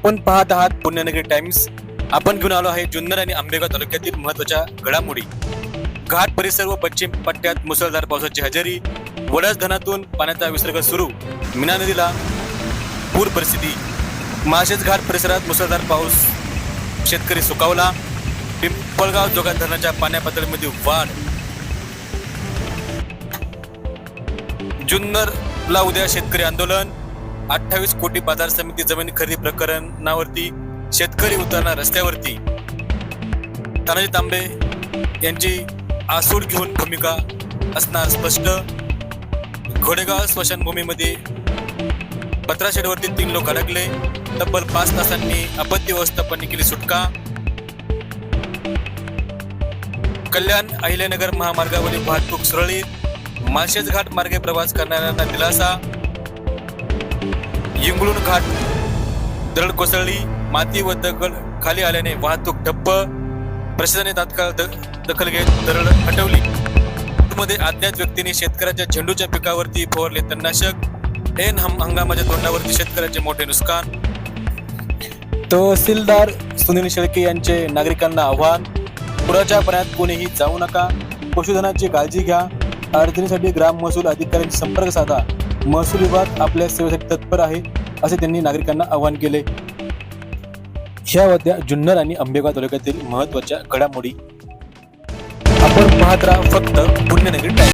आपण पाहत आहात पुण्यनगरी टाइम्स. आपण घेऊन आलो आहे जुन्नर आणि आंबेगाव तालुक्यातील महत्त्वाच्या घडामोडी. घाट परिसर व पश्चिम पट्ट्यात मुसळधार पावसाची हजेरी. वडस धनातून पाण्याचा विसर्ग सुरू. मीना नदीला पूर परिस्थिती. माळशेज घाट परिसरात मुसळधार पाऊस. शेतकरी सुकावला. पिंपळगाव जोगा धरणाच्या पाण्या पातळीमध्ये वाढ. जुन्नरला उद्या शेतकरी आंदोलन. अठ्ठावीस कोटी बाजार समिती जमीन खरेदी प्रकरणावरती शेतकरी उतरणार रस्त्यावरती. तानाजी तांबे यांची आसूड घेऊन भूमिका असणार स्पष्ट. घोडेगाव स्मशानभूमीमध्ये पत्राशेडवरती तीन लोक अडकले. तब्बल पाच तासांनी आपत्ती व्यवस्थापन केली सुटका. कल्याण अहिल्यानगर महामार्गावरील वाहतूक सुरळीत. माळशेज घाट मार्गे प्रवास करणाऱ्यांना दिलासा. इंगळून घाट दरड कोसळली माती व दगड खाली आल्याने वाहतूक ठप्प. प्रशासनाने तात्काळ दखल घेत दरड हटवली. मध्ये अज्ञात व्यक्तीने शेतकऱ्याच्या झेंडूच्या पिकावरती फवारले तणनाशक. एन हम हंगामाच्या तोंडावरती शेतकऱ्याचे मोठे नुकसान. तहसीलदार सुनील शेळके यांचे नागरिकांना आव्हान. पुराच्या पाण्यात कोणीही जाऊ नका. पशुधनाची काळजी घ्या. अडचणीसाठी ग्राम महसूल अधिकाऱ्यांशी संपर्क साधा. महसूल विभाग आपल्या सेवेसाठी तत्पर आहे असे त्यांनी नागरिकांना आवाहन केले. ह्या होत्या जुन्नर आणि आंबेगाव तालुक्यातील महत्त्वाच्या घडामोडी. आपण पाहत राहा फक्त पुण्यनगरी